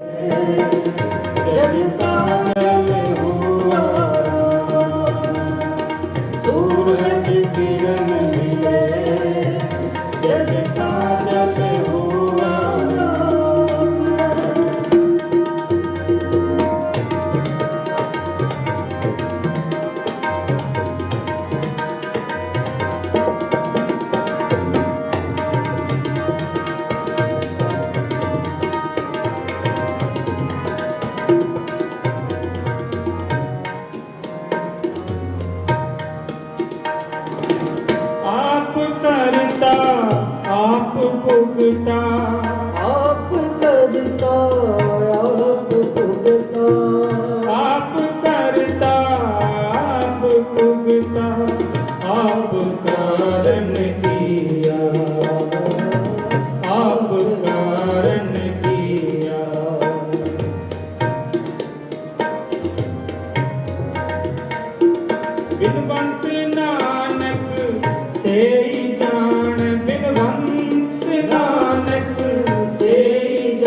ਜਗ ਤਾਂ ਹੋ ਆਪ ਕਰਤਾ ਆਪ ਭੁਗਤਾ। ਆਪ ਕਰਤਾ ਆਪ ਭੁਗਤਾ। ਆਪ ਕਰਤਾ ਆਪ ਭੁਗਤਾ। ਆਪ ਕਾਰਨ ਕੀਆ। ਆਪ ਕਾਰਨ ਕੀਆ। ਬਿਨ